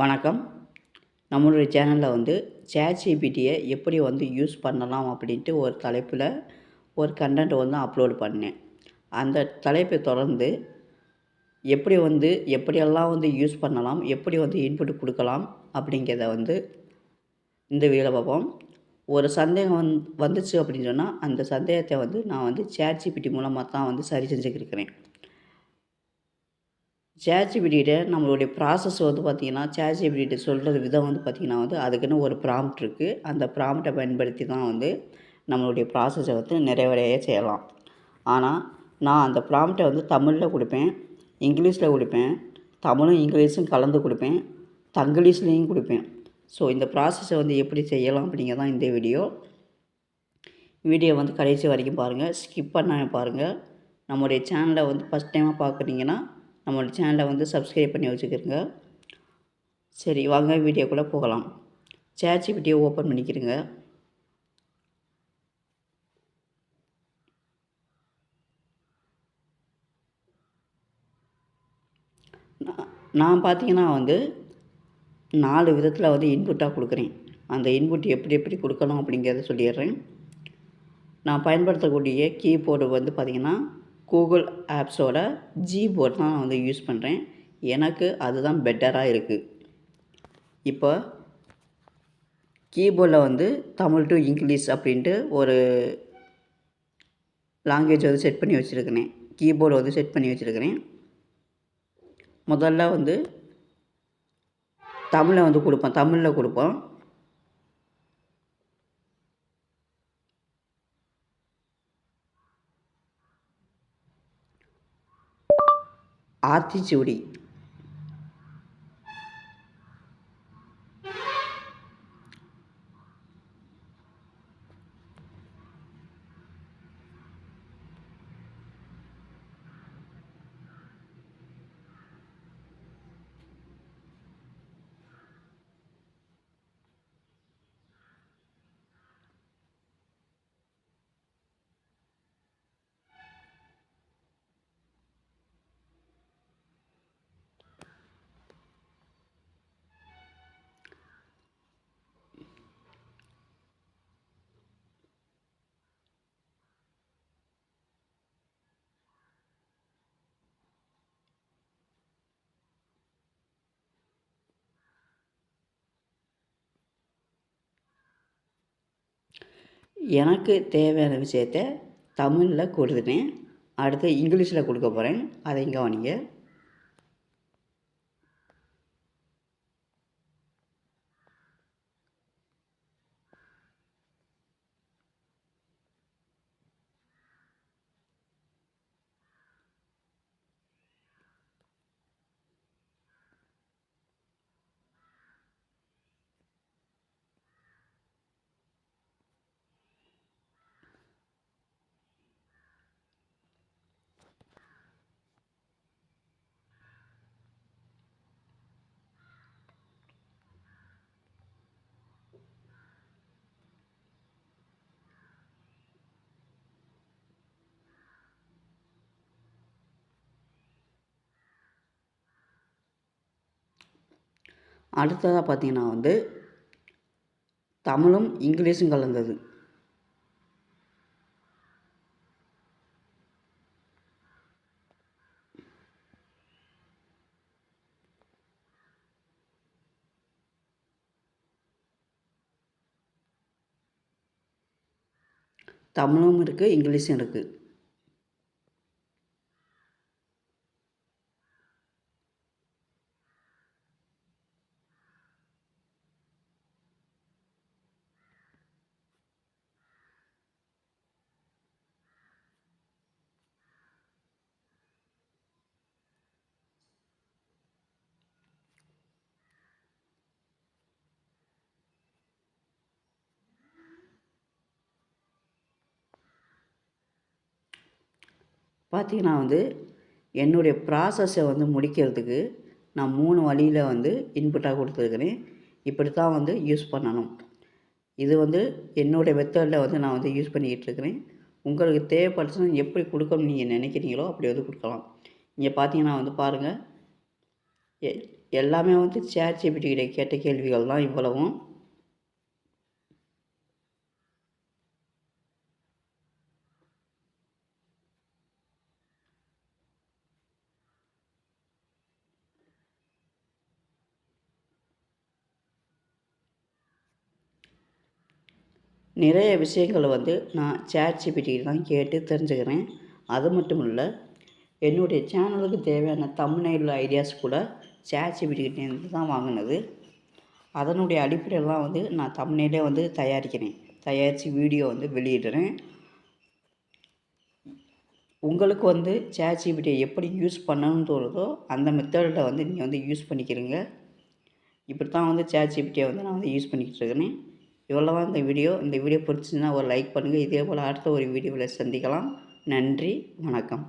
வணக்கம். நம்மளுடைய சேனலில் வந்து சேட்ஜிபிடியை எப்படி வந்து யூஸ் பண்ணலாம் அப்படின்ட்டு ஒரு தலைப்பில் ஒரு கண்டென்ட் வந்து அப்லோடு பண்ணேன். அந்த தலைப்பை தொடர்ந்து எப்படி வந்து எப்படியெல்லாம் வந்து யூஸ் பண்ணலாம் எப்படி வந்து இன்புட் கொடுக்கலாம் அப்படிங்கிறத வந்து இந்த வீடியோவில் பார்ப்போம். ஒரு சந்தேகம் வந் வந்துச்சு அப்படின்னு சொன்னால் அந்த சந்தேகத்தை வந்து நான் வந்து சேட்ஜிபிடி மூலமாக தான் வந்து சரி செஞ்சுக்கிருக்கிறேன். சேட்ஜிபிடிகிட்ட நம்மளுடைய ப்ராசஸ் வந்து பார்த்திங்கன்னா சேட்ஜிபிடிகிட்ட சொல்கிறது விதம் வந்து பார்த்திங்கன்னா வந்து அதுக்குன்னு ஒரு ப்ராம்ப்ட் இருக்குது அந்த ப்ராம்ப்டை பயன்படுத்தி தான் வந்து நம்மளுடைய ப்ராசஸை வந்து நிறைவடைய செய்யலாம். ஆனால் நான் அந்த ப்ராம்ப்டை வந்து தமிழில் கொடுப்பேன் இங்கிலீஷில் கொடுப்பேன் தமிழும் இங்கிலீஷும் கலந்து கொடுப்பேன் தங்கிலீஷ்லேயும் கொடுப்பேன். ஸோ இந்த ப்ராசஸை வந்து எப்படி செய்யலாம் அப்படிங்கிறதான் இந்த வீடியோ. வீடியோ வந்து கடைசி வரைக்கும் பாருங்கள் ஸ்கிப் பண்ணாமல் பாருங்கள் நம்மளுடைய சேனலை வந்து ஃபஸ்ட் டைமாக பார்க்குறீங்கன்னா நம்மளோட சேனலை வந்து சப்ஸ்கிரைப் பண்ணி வச்சுக்கிறங்க சரி வாங்க வீடியோக்குள்ளே போகலாம். சேட்சி வீடியோ ஓப்பன் பண்ணிக்கிறங்க நான் பார்த்தீங்கன்னா வந்து நாலு விதத்தில் வந்து இன்புட்டாக கொடுக்குறேன். அந்த இன்புட் எப்படி எப்படி கொடுக்கணும் அப்படிங்கிறத சொல்லிடுறேன். நான் பயன்படுத்தக்கூடிய கீபோர்டு வந்து பார்த்திங்கன்னா கூகுள் ஆப்ஸோட ஜிபோர்ட் தான் நான் வந்து யூஸ் பண்ணுறேன் எனக்கு அதுதான் பெட்டராக இருக்குது இப்போ கீபோர்டில் வந்து தமிழ் டு இங்கிலீஷ் அப்படின்ட்டு ஒரு லாங்குவேஜ் வந்து செட் பண்ணி வச்சுருக்கிறேன். கீபோர்டு வந்து செட் பண்ணி வச்சுருக்கிறேன். முதல்ல வந்து தமிழை வந்து கொடுப்போம் தமிழில் கொடுப்போம் आतिचूड़ी எனக்கு தேவையான விஷயத்த தமிழில் கொடுத்துட்டேன் அடுத்து இங்கிலீஷில் கொடுக்க போகிறேன் அதை கவனிங்க. அடுத்ததாக பார்த்தீங்கன்னா வந்து தமிழும் இங்கிலீஷும் கலந்தது. தமிழும் இருக்குது இங்கிலீஷும் இருக்குது பார்த்திங்கன்னா வந்து என்னுடைய ப்ராசஸை வந்து முடிக்கிறதுக்கு நான் மூணு வழியில் வந்து இன்புட்டாக கொடுத்துருக்குறேன். இப்படி தான் வந்து யூஸ் பண்ணணும். இது வந்து என்னுடைய மெத்தடில் வந்து நான் வந்து யூஸ் பண்ணிக்கிட்டு இருக்கிறேன். உங்களுக்கு தேவைப்பட்டுச்சுன்னா எப்படி கொடுக்கணும்னு நீங்கள் நினைக்கிறீங்களோ அப்படி வந்து கொடுக்கலாம். இங்கே பார்த்தீங்கன்னா வந்து பாருங்கள் எ எல்லாமே வந்து சேர் ஜிபிடி கேட்ட கேள்விகள் தான் இவ்வளவும். நிறைய விஷயங்களை வந்து நான் சேட் ஜிபிடி தான் கேட்டு தெரிஞ்சுக்கிறேன். அது மட்டும் இல்லை என்னுடைய சேனலுக்கு தேவையான தமிழ்நாடு ஐடியாஸ் கூட சேட் ஜிபிடிக்கிட்டேருந்து தான் வாங்கினது. அதனுடைய அடிப்படையெல்லாம் வந்து நான் தம்ப்நெயிலே வந்து தயாரிக்கிறேன். தயாரித்து வீடியோ வந்து வெளியிடுறேன். உங்களுக்கு வந்து சேட் ஜிபிடியை எப்படி யூஸ் பண்ணணும்னு தோணுதோ அந்த மெத்தடில் வந்து நீங்கள் வந்து யூஸ் பண்ணிக்கிறீங்க. இப்படி தான் வந்து சேட் ஜிபிடியை வந்து நான் வந்து யூஸ் பண்ணிக்கிட்டு இருக்கிறேன். இவ்வளோ தான் இந்த வீடியோ. இந்த வீடியோ பிடிச்சிருந்தா ஒரு லைக் பண்ணுங்கள் இதே போல் அடுத்த ஒரு வீடியோவில் சந்திக்கலாம். நன்றி. வணக்கம்.